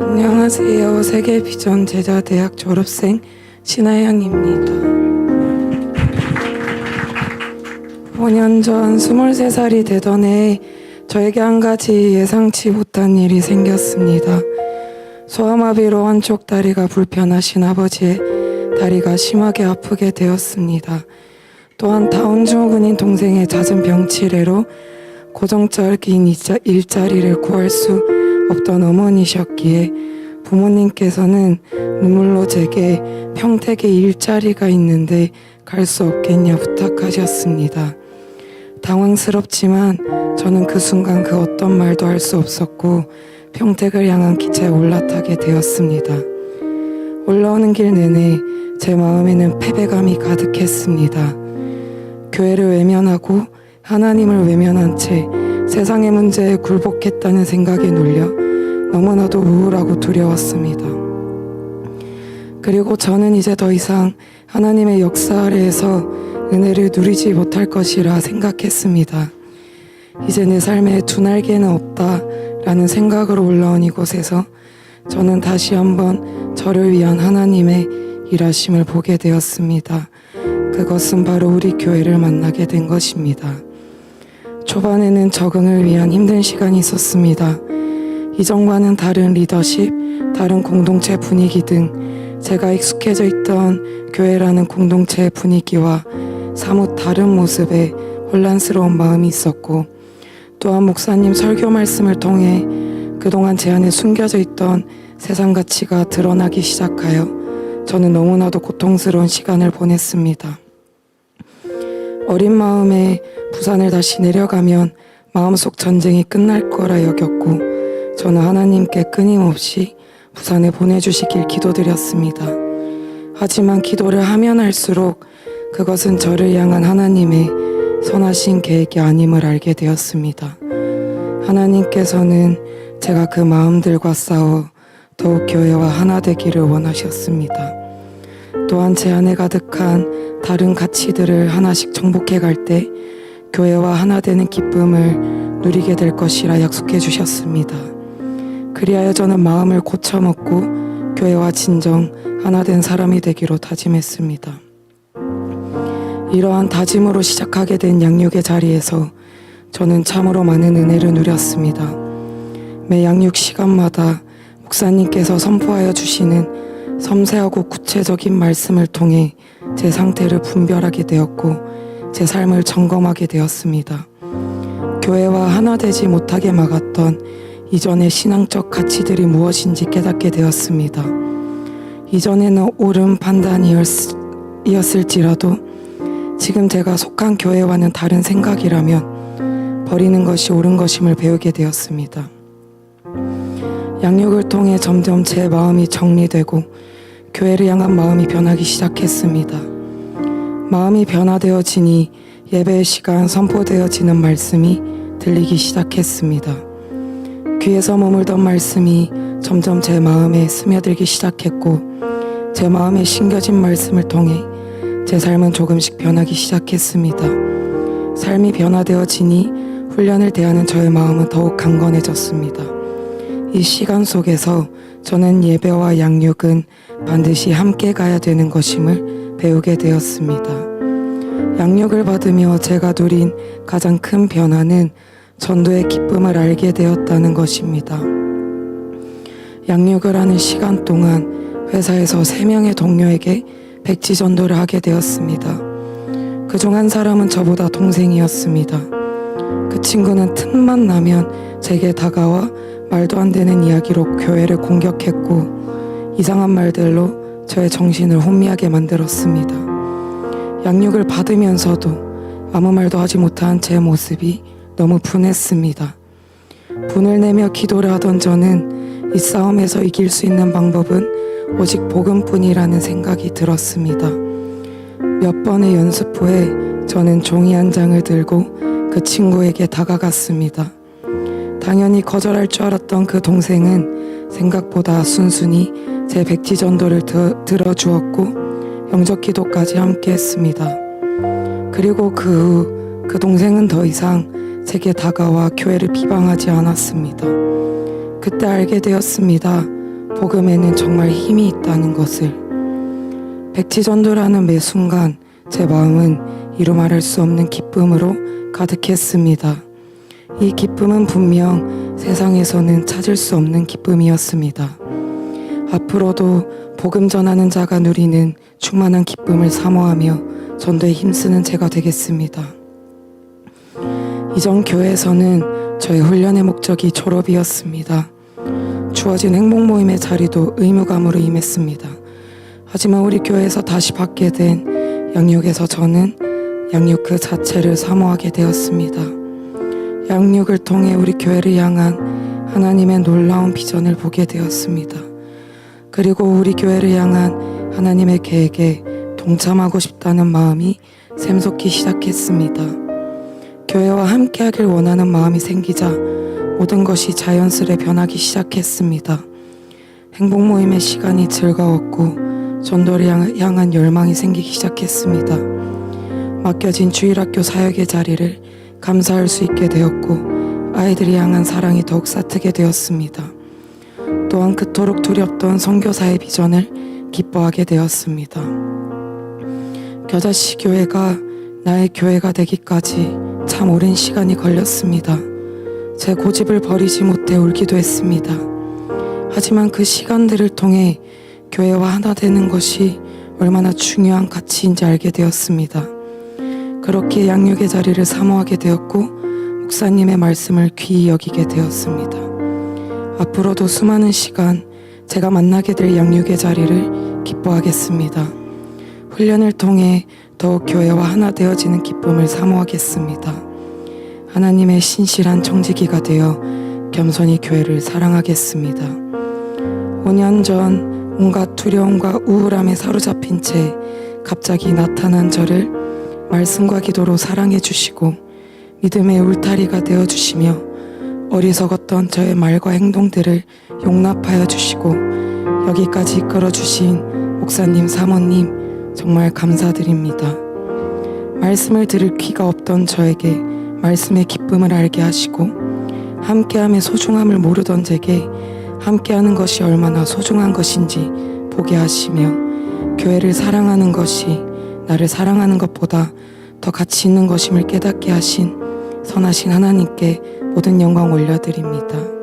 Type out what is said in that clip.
안녕하세요. 세계 비전 제자 대학 졸업생 신하연입니다. 5년 전 23살이 되던 해 저에게 한 가지 예상치 못한 일이 생겼습니다. 소아마비로 한쪽 다리가 불편하신 아버지의 다리가 심하게 아프게 되었습니다. 또한 다운 증후군인 동생의 잦은 병치레로 고정적인 일자- 일자리를 구할 수 없던 어머니셨기에 부모님께서는 눈물로 제게 평택에 일자리가 있는데 갈 수 없겠냐 부탁하셨습니다. 당황스럽지만 저는 그 순간 그 어떤 말도 할 수 없었고 평택을 향한 기차에 올라타게 되었습니다. 올라오는 길 내내 제 마음에는 패배감이 가득했습니다. 교회를 외면하고 하나님을 외면한 채 세상의 문제에 굴복했다는 생각에 눌려 너무나도 우울하고 두려웠습니다. 그리고 저는 이제 더 이상 하나님의 역사 아래에서 은혜를 누리지 못할 것이라 생각했습니다. 이제 내 삶에 두 날개는 없다라는 생각으로 올라온 이곳에서 저는 다시 한번 저를 위한 하나님의 일하심을 보게 되었습니다. 그것은 바로 우리 교회를 만나게 된 것입니다. 초반에는 적응을 위한 힘든 시간이 있었습니다. 이전과는 다른 리더십, 다른 공동체 분위기 등 제가 익숙해져 있던 교회라는 공동체의 분위기와 사뭇 다른 모습에 혼란스러운 마음이 있었고 또한 목사님 설교 말씀을 통해 그동안 제 안에 숨겨져 있던 세상 가치가 드러나기 시작하여 저는 너무나도 고통스러운 시간을 보냈습니다. 어린 마음에 부산을 다시 내려가면 마음속 전쟁이 끝날 거라 여겼고 저는 하나님께 끊임없이 부산에 보내주시길 기도드렸습니다. 하지만 기도를 하면 할수록 그것은 저를 향한 하나님의 선하신 계획이 아님을 알게 되었습니다. 하나님께서는 제가 그 마음들과 싸워 더욱 교회와 하나 되기를 원하셨습니다. 또한 제 안에 가득한 다른 가치들을 하나씩 정복해 갈 때 교회와 하나 되는 기쁨을 누리게 될 것이라 약속해 주셨습니다. 그리하여 저는 마음을 고쳐먹고 교회와 진정 하나 된 사람이 되기로 다짐했습니다. 이러한 다짐으로 시작하게 된 양육의 자리에서 저는 참으로 많은 은혜를 누렸습니다. 매 양육 시간마다 목사님께서 선포하여 주시는 섬세하고 구체적인 말씀을 통해 제 상태를 분별하게 되었고 제 삶을 점검하게 되었습니다. 교회와 하나 되지 못하게 막았던 이전의 신앙적 가치들이 무엇인지 깨닫게 되었습니다. 이전에는 옳은 판단이었을지라도 지금 제가 속한 교회와는 다른 생각이라면 버리는 것이 옳은 것임을 배우게 되었습니다. 양육을 통해 점점 제 마음이 정리되고 교회를 향한 마음이 변하기 시작했습니다. 마음이 변화되어지니 예배의 시간 선포되어지는 말씀이 들리기 시작했습니다. 귀에서 머물던 말씀이 점점 제 마음에 스며들기 시작했고 제 마음에 심겨진 말씀을 통해 제 삶은 조금씩 변하기 시작했습니다. 삶이 변화되어지니 훈련을 대하는 저의 마음은 더욱 강건해졌습니다. 이 시간 속에서 저는 예배와 양육은 반드시 함께 가야 되는 것임을 배우게 되었습니다. 양육을 받으며 제가 누린 가장 큰 변화는 전도의 기쁨을 알게 되었다는 것입니다. 양육을 하는 시간 동안 회사에서 세 명의 동료에게 백지 전도를 하게 되었습니다. 그 중 한 사람은 저보다 동생이었습니다. 그 친구는 틈만 나면 제게 다가와 말도 안 되는 이야기로 교회를 공격했고 이상한 말들로 저의 정신을 혼미하게 만들었습니다. 양육을 받으면서도 아무 말도 하지 못한 제 모습이 너무 분했습니다. 분을 내며 기도를 하던 저는 이 싸움에서 이길 수 있는 방법은 오직 복음뿐이라는 생각이 들었습니다. 몇 번의 연습 후에 저는 종이 한 장을 들고 그 친구에게 다가갔습니다. 당연히 거절할 줄 알았던 그 동생은 생각보다 순순히 제 백지 전도를 드, 들어주었고 영적 기도까지 함께 했습니다. 그리고 그 후 그 동생은 더 이상 제게 다가와 교회를 비방하지 않았습니다. 그때 알게 되었습니다. 복음에는 정말 힘이 있다는 것을 백지전도라는 매 순간 제 마음은 이루 말할 수 없는 기쁨으로 가득했습니다. 이 기쁨은 분명 세상에서는 찾을 수 없는 기쁨이었습니다. 앞으로도 복음 전하는 자가 누리는 충만한 기쁨을 사모하며 전도에 힘쓰는 제가 되겠습니다. 이전 교회에서는 저의 훈련의 목적이 졸업이었습니다. 주어진 행복 모임의 자리도 의무감으로 임했습니다. 하지만 우리 교회에서 다시 받게 된 양육에서 저는 양육 그 자체를 사모하게 되었습니다. 양육을 통해 우리 교회를 향한 하나님의 놀라운 비전을 보게 되었습니다. 그리고 우리 교회를 향한 하나님의 계획에 동참하고 싶다는 마음이 샘솟기 시작했습니다. 교회와 함께하길 원하는 마음이 생기자 모든 것이 자연스레 변하기 시작했습니다. 행복 모임의 시간이 즐거웠고 전도를 향- 향한 열망이 생기기 시작했습니다. 맡겨진 주일학교 사역의 자리를 감사할 수 있게 되었고 아이들이 향한 사랑이 더욱 싹트게 되었습니다. 또한 그토록 두렵던 선교사의 비전을 기뻐하게 되었습니다. 겨자씨 교회가 나의 교회가 되기까지 참 오랜 시간이 걸렸습니다. 제 고집을 버리지 못해 울기도 했습니다. 하지만 그 시간들을 통해 교회와 하나 되는 것이 얼마나 중요한 가치인지 알게 되었습니다. 그렇게 양육의 자리를 사모하게 되었고 목사님의 말씀을 귀히 여기게 되었습니다. 앞으로도 수많은 시간 제가 만나게 될 양육의 자리를 기뻐하겠습니다. 훈련을 통해 더욱 교회와 하나 되어지는 기쁨을 사모하겠습니다. 하나님의 신실한 청지기가 되어 겸손히 교회를 사랑하겠습니다. 5년 전 온갖 두려움과 우울함에 사로잡힌 채 갑자기 나타난 저를 말씀과 기도로 사랑해 주시고 믿음의 울타리가 되어 주시며 어리석었던 저의 말과 행동들을 용납하여 주시고 여기까지 이끌어 주신 목사님, 사모님 정말 감사드립니다. 말씀을 들을 귀가 없던 저에게 말씀의 기쁨을 알게 하시고 함께함의 소중함을 모르던 제게 함께하는 것이 얼마나 소중한 것인지 보게 하시며 교회를 사랑하는 것이 나를 사랑하는 것보다 더 가치 있는 것임을 깨닫게 하신 선하신 하나님께 모든 영광 올려드립니다.